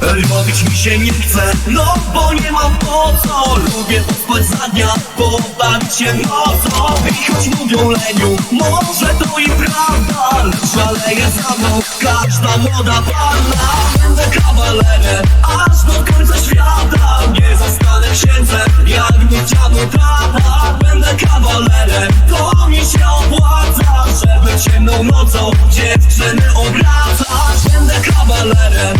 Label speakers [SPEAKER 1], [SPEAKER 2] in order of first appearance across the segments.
[SPEAKER 1] Robić mi się nie chce, no bo nie mam po co. Lubię pospać za dnia, pobawić się nocą I choć mówią leniu, może to i prawda Lecz szaleje za mną każda młoda panna. Będę kawalerem, aż do końca świata. Nie zostanę księdzem, jak nie chciał mój tata. Będę kawalerem, to mi się opłaca Żeby ciemną nocą dziewczyny obracać. Będę kawalerem,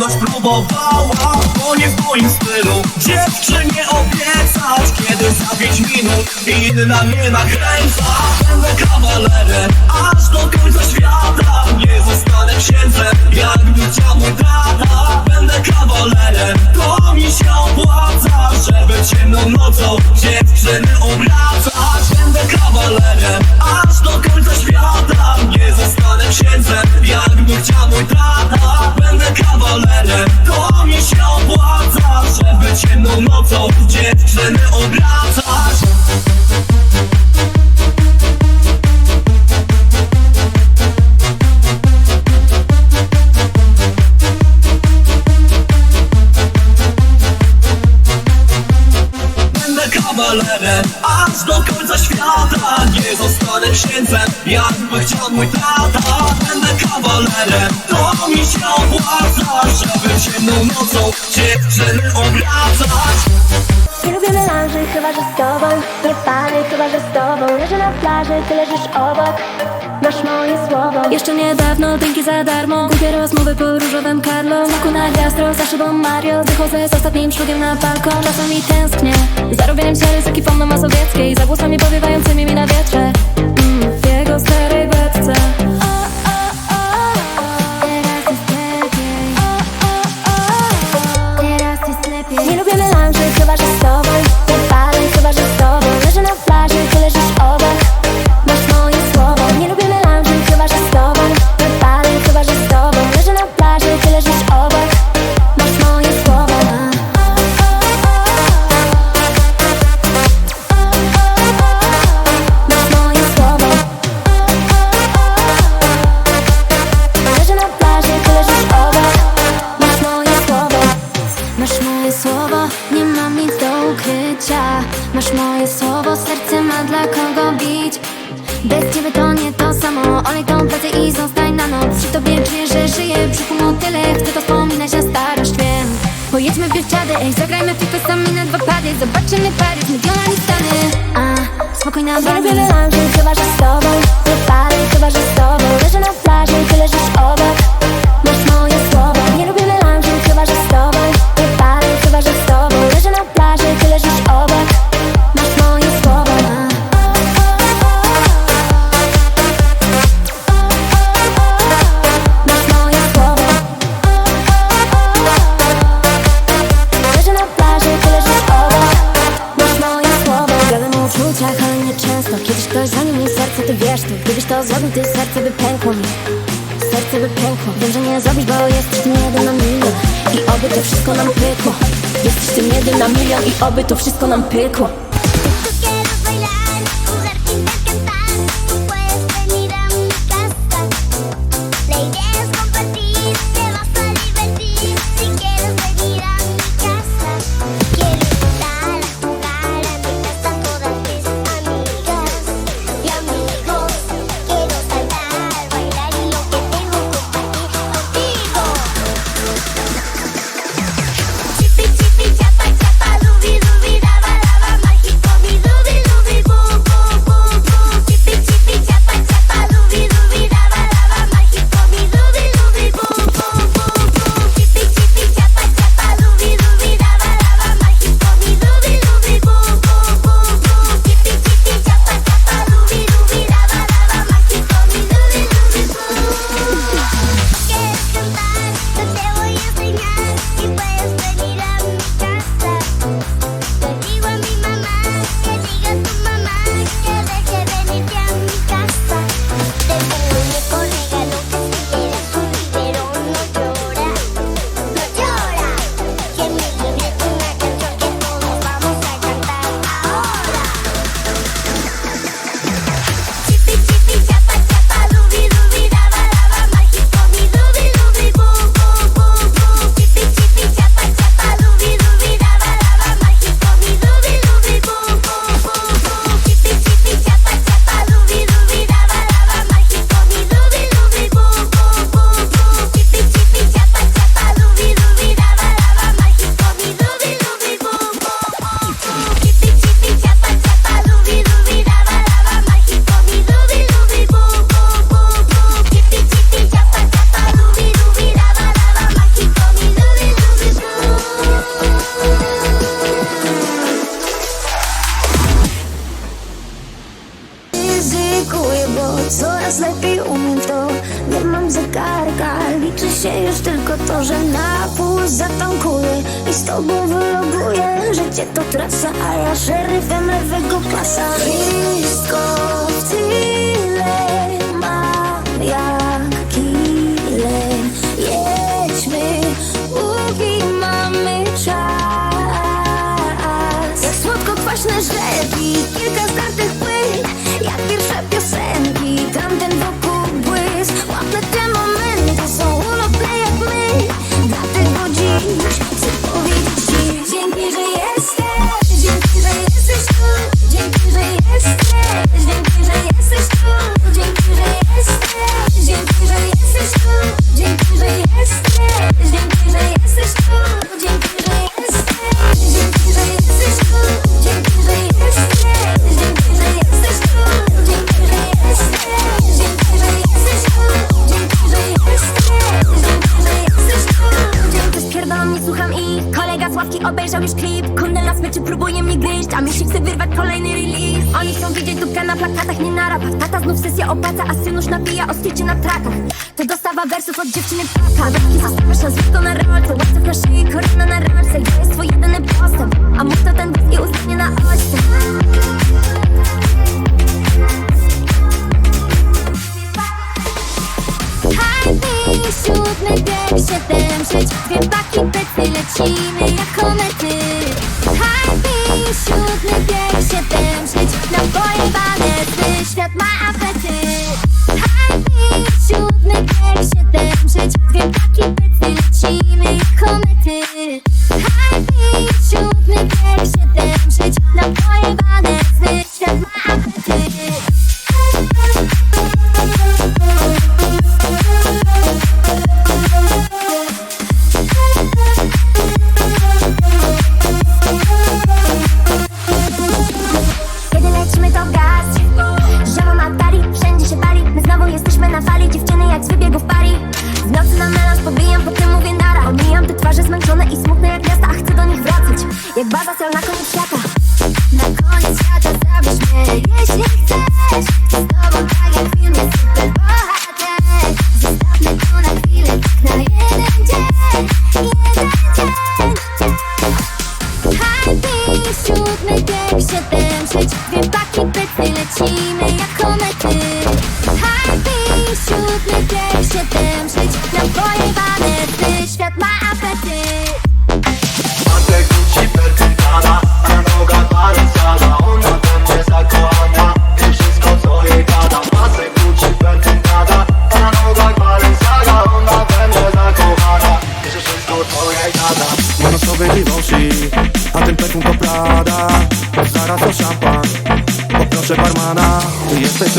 [SPEAKER 1] ciągnąć próbowała Bo nie w moim stylu. Dziewczynie obiecać Kiedy za pięć minut inna mnie nakręca. Będę kawalerem, aż do końca świata. Nie zostanę księdzem, jakby chciał mój tata Będę kawalerem, to mi się opłaca Żeby ciemną nocą dziewczyny obracać Będę kawalerem, aż do końca świata. Nie zostanę księdzem, jakby chciał mój tata Będę kawalerem, to mi się opłaca
[SPEAKER 2] plaży, ty leżysz obok. Masz moje słowo.
[SPEAKER 3] Jeszcze niedawno drinki za darmo. Głupie rozmowy po różowym Carlo Smaku na gastro, za szybą Mario. Wychodzę z ostatnim szlugiem na balkon. Czasami tęsknię. Za robieniem siary z ekipą mazowieckiej Za włosami powiewającymi mi na wietrze. Mm, jego starej Bez ciebie to nie to samo. Olej tą pracę i zostań na noc. Przy tobie czuję, że żyję? Brzuchu tyle, chcę to wspominać na starość, wiem Pojedźmy w Bieszczady, ej, zagrajmy FIFA sami na dwa pady. Zobaczymy Paryż, miliona Stany. A, spokojna baza
[SPEAKER 2] melanży, chyba że z tobą Nie palę, chyba że z tobą. Leżę na plaży, ty leżysz obok
[SPEAKER 3] oby to wszystko nam pykło to
[SPEAKER 2] trasa, a ja szeryfem lewego klasa Wszystko w tyle dupkę na plakatach, nie na rapach. Tata znów sesję opłaca, a synusz napija o stycie na trakach. To dostawa wersów od dziewczyny paka. Wielki zostawiasz nazwisko na rolce Łapce na szyi, korona na ręce Gdzie jest twój jedyny postęp? A mów to ten dysk i uznanie na
[SPEAKER 3] Hajdy, siódmy bieg, siedem, sześć Dwie paki pecy, lecimy jak komety siódmy, bieg
[SPEAKER 2] się tym żyć Na
[SPEAKER 3] pojebane, gdy świat ma.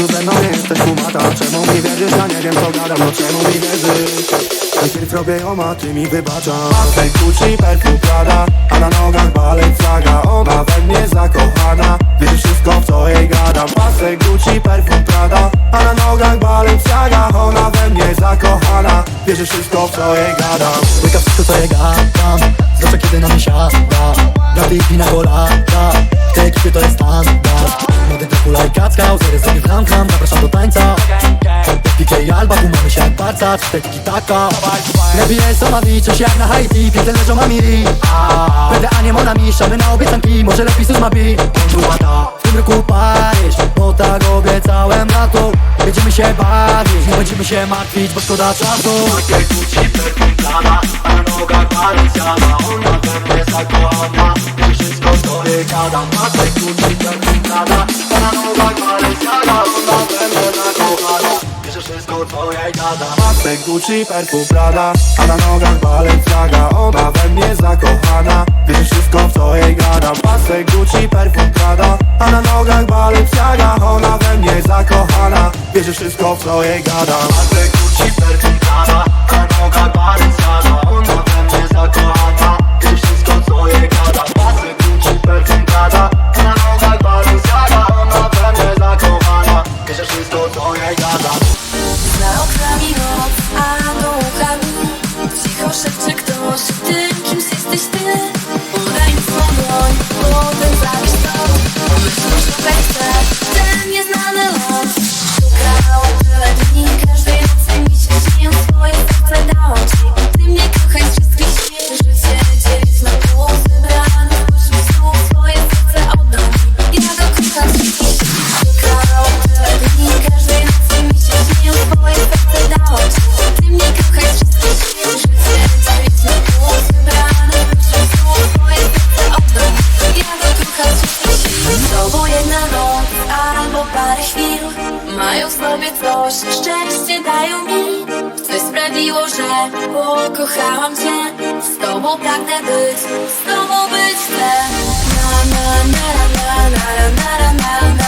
[SPEAKER 4] Tu ze mną, jesteś kumata Czemu mi wierzysz? Ja nie wiem co gadam, no czemu mi wierzysz? Najpierw robię ją, a ty mi wybaczasz Pasek Gucci, perfum Prada, a na nogach Balenciaga Ona we mnie zakochana, wiesz wszystko w co jej gadam. Pasek Gucci, perfum Prada, a na nogach Balenciaga Ona we mnie zakochana, wiesz wszystko w co jej gadam.
[SPEAKER 5] Łyka wszystko co je gadam Zwłaszcza kiedy na mnie siada Braty i pina kolada W tej ekipie to jest standard Młody Dracula i Kacka Uzery sobie znam klam, zapraszam do tańca. PK Alba, tu mamy się jak barca. Cztery tiki taka. Lepiej jest omawić, coś jak na Haiti. Piękne leżą mamiri Będę a nie mona mi Szamy na obiecanki, może lepiej sus ma bi W tym roku Paryż Bo tak obiecałem na to Będziemy się bawić, nie będziemy się martwić Bo szkoda czasu.
[SPEAKER 1] Gucci, perfum Prada A na nogach Balenciaga Ona we mnie zakochana Wie wszystko co jej gada Matek Gucci, perfum Prada A na nogach Balenciaga Ona we mnie zakochana. Wie że wszystko co jej gada.
[SPEAKER 4] Pasek Gucci, perfum Prada A na nogach Balenciaga Ona we mnie zakochana. Wiesz wszystko co jej gadam Pasek Gucci, perfum Prada A na nogach Balenciaga Ona we mnie zakochana Wiesz wszystko co jej gadam
[SPEAKER 1] Matek Gucci, perfum Prada A na nogach Balenciaga I got tylko parę chwil.
[SPEAKER 6] Mają w sobie coś, szczęście dają mi. Coś sprawiło, że pokochałam cię. Z tobą pragnę być, z tobą być chcę. Na na na na na na na na na.